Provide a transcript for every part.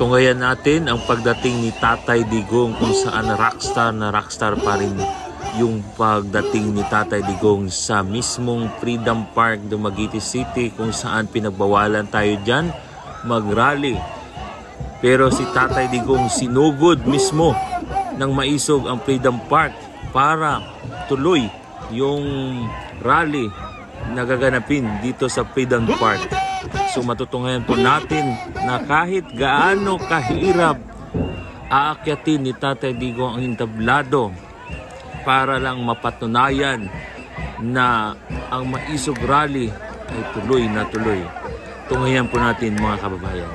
Tungayan natin ang pagdating ni Tatay Digong kung saan rockstar na rockstar pa rin yung pagdating ni Tatay Digong sa mismong Freedom Park, Dumaguete City kung saan pinagbawalan tayo dyan mag-rally. Pero si Tatay Digong sinugod mismo ng maisog ang Freedom Park para tuloy yung rally na gaganapin dito sa Freedom Park. So matutunghayan po natin na kahit gaano kahirap aakyatin ni Tatay Digong ang entablado para lang mapatunayan na ang maisog rally ay tuloy na tuloy. Tunghayan po natin mga kababayan.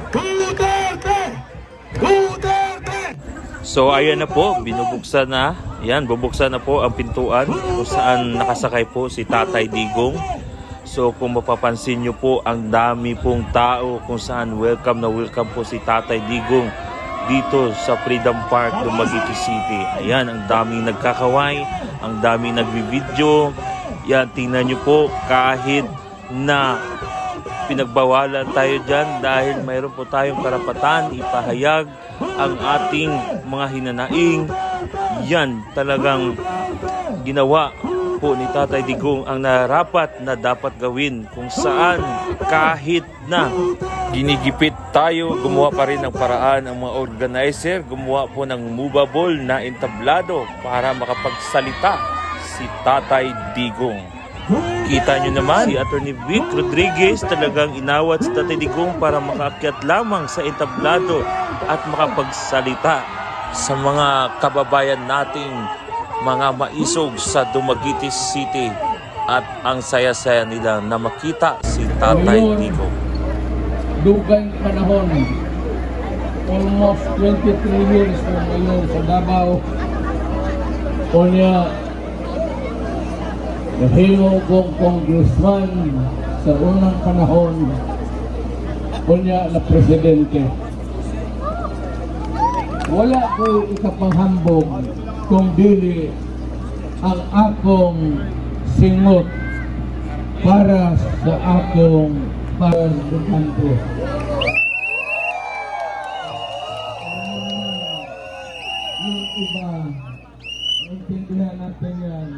So ayan na po, binubuksan na. Yan, bubuksan na po ang pintuan kung saan nakasakay po si Tatay Digong. So kung mapapansin nyo po, ang dami pong tao kung saan welcome na welcome po si Tatay Digong dito sa Freedom Park, Dumaguete City. Ayan, ang daming nagkakaway, ang daming nagbi-video. Yan, tingnan nyo po, kahit na pinagbawalan tayo dyan dahil mayroon po tayong karapatan ipahayag ang ating mga hinanaing. Yan talagang ginawa po ni Tatay Digong ang narapat na dapat gawin kung saan kahit na ginigipit tayo, gumawa pa rin ng paraan ang mga organizer, gumawa po ng movable na entablado para makapagsalita si Tatay Digong. Kita nyo naman, si Atty. Vic Rodriguez talagang inawat si Tatay Digong para makaakyat lamang sa entablado at makapagsalita sa mga kababayan nating mga maisog sa Dumaguete City at ang saya-saya nila na makita si Tatay. Digong. dugay panahon. Almost 23 years na ngayon sa Davao. Niya, nahimo kong congressman sa unang panahon. Niya na presidente. Wala ko ikapanghambog kung dili ang akong singot para sa akong pagdukanto. Yung iba, naintindihan natin yan.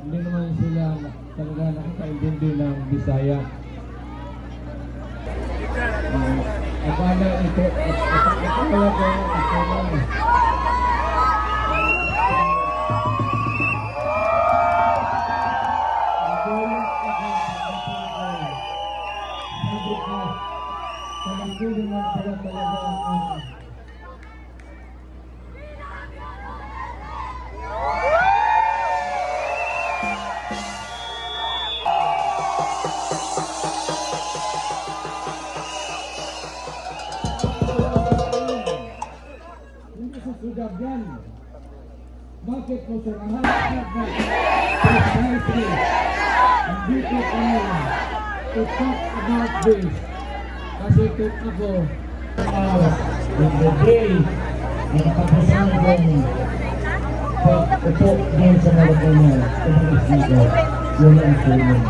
Hindi naman sila talaga nakakaintindi ng Bisaya. Uh, akala ito, akala ko ito lang. Hindi sa sudab yan. Bakit mo sa lahat na precisely dito kami to talk about this kasi kung ako uh, in the day na nakapasan kong pag-upo din sa Malacanang sa mga wala ang tulong.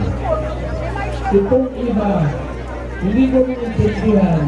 Itong iba, hindi ko maintindihan